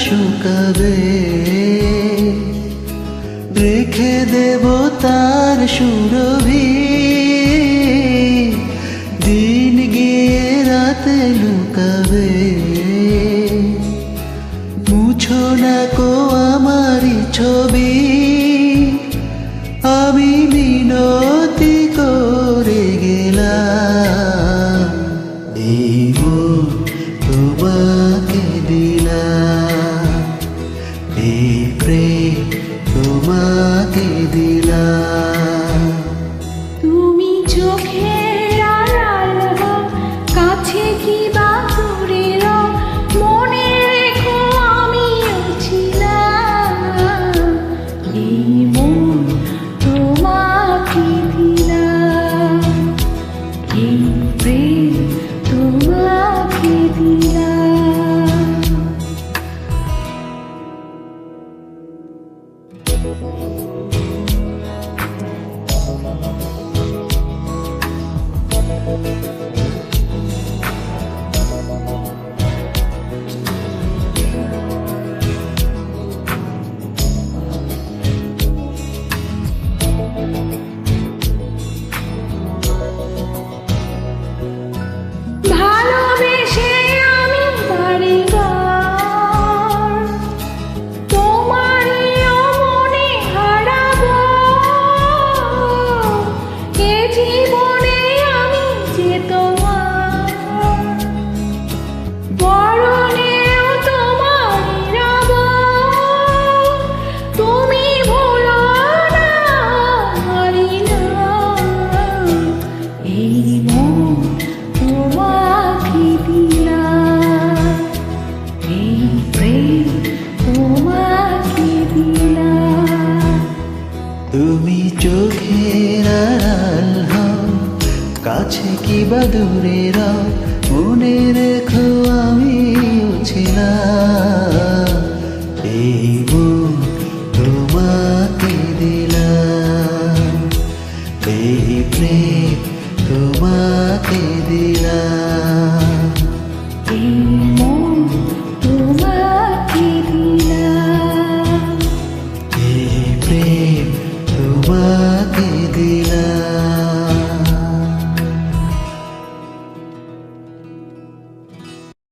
শুকাবে। রেখে দেব তার সুরভি। এই প্রেম তোমাকে দিলাম। তুমি চোখে আছে কি বা দূরে রাও মনে রেখো আমি